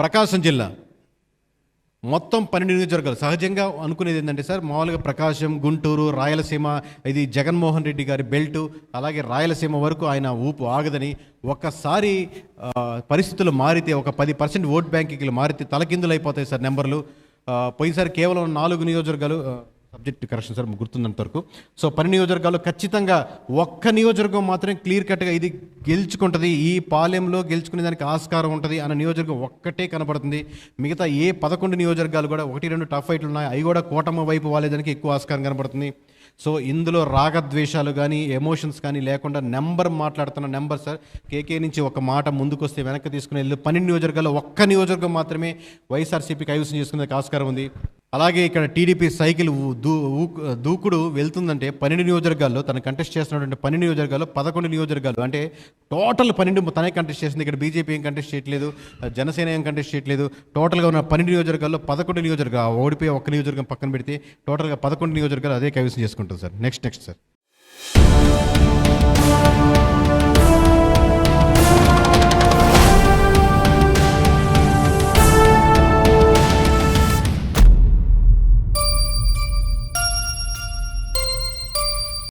ప్రకాశం జిల్లా. మొత్తం పన్నెండు నియోజకవర్గాలు. సహజంగా అనుకునేది ఏంటంటే సార్ మామూలుగా ప్రకాశం గుంటూరు రాయలసీమ ఇది జగన్మోహన్ రెడ్డి గారి బెల్ట్ అలాగే రాయలసీమ వరకు ఆయన ఊపు ఆగదని ఒక్కసారి పరిస్థితులు మారితే ఒక పది పర్సెంట్ ఓట్ బ్యాంకింగ్లు మారితే తలకిందులు అయిపోతాయి సార్ నెంబర్లు. పోయినసారి కేవలం నాలుగు నియోజకవర్గాలు సబ్జెక్ట్ కరెక్షన్ సార్ గుర్తున్నంత వరకు. సో పని నియోజకవర్గాల్లో ఖచ్చితంగా ఒక్క నియోజకవర్గం మాత్రమే క్లియర్ కట్గా ఇది గెలుచుకుంటుంది ఈ పాలెంలో గెలుచుకునే దానికి ఆస్కారం ఉంటుంది అన్న నియోజకవర్గం ఒక్కటే కనపడుతుంది. మిగతా ఏ పదకొండు నియోజకవర్గాలు కూడా ఒకటి రెండు టఫ్ ఫైట్లు ఉన్నాయి అవి కూడా కూటమి వైపు వాళ్ళేదానికి ఎక్కువ ఆస్కారం కనపడుతుంది. సో ఇందులో రాగద్వేషాలు కానీ ఎమోషన్స్ కానీ లేకుండా నెంబర్ మాట్లాడుతున్న నెంబర్ సార్ కేకే నుంచి ఒక మాట ముందుకొస్తే వెనక్కి తీసుకుని వెళ్ళి పన్నెండు నియోజకవర్గాల్లో ఒక్క నియోజకవర్గం మాత్రమే వైఎస్ఆర్సీపీ కైవసం చేసుకునేందుకు ఆస్కారం ఉంది. అలాగే ఇక్కడ టీడీపీ సైకిల్ దూ దూకుడు వెళ్తుందంటే పన్నెండు నియోజకవర్గాల్లో తను కంటెస్ట్ చేస్తున్నటువంటి పన్నెండు నియోజకవర్గాల్లో పదకొండు నియోజకవర్గాలు. అంటే టోటల్ పన్నెండు తనే కంటెస్ట్ చేసింది. ఇక్కడ బీజేపీ ఏం కంటెస్ట్ చేయట్లేదు జనసేన ఏం కంటెస్ట్ చేయట్లేదు. టోటల్గా ఉన్న పన్నెండు నియోజకవర్గాల్లో పదకొండు నియోజకవర్గాలు ఓడిపోయి ఒక్క నియోజకవర్గం పక్కన పెడితే టోటల్గా పదకొండు నియోజకవర్గాలు అదే కైవసం చేసుకుంటుంది సార్. Next next sir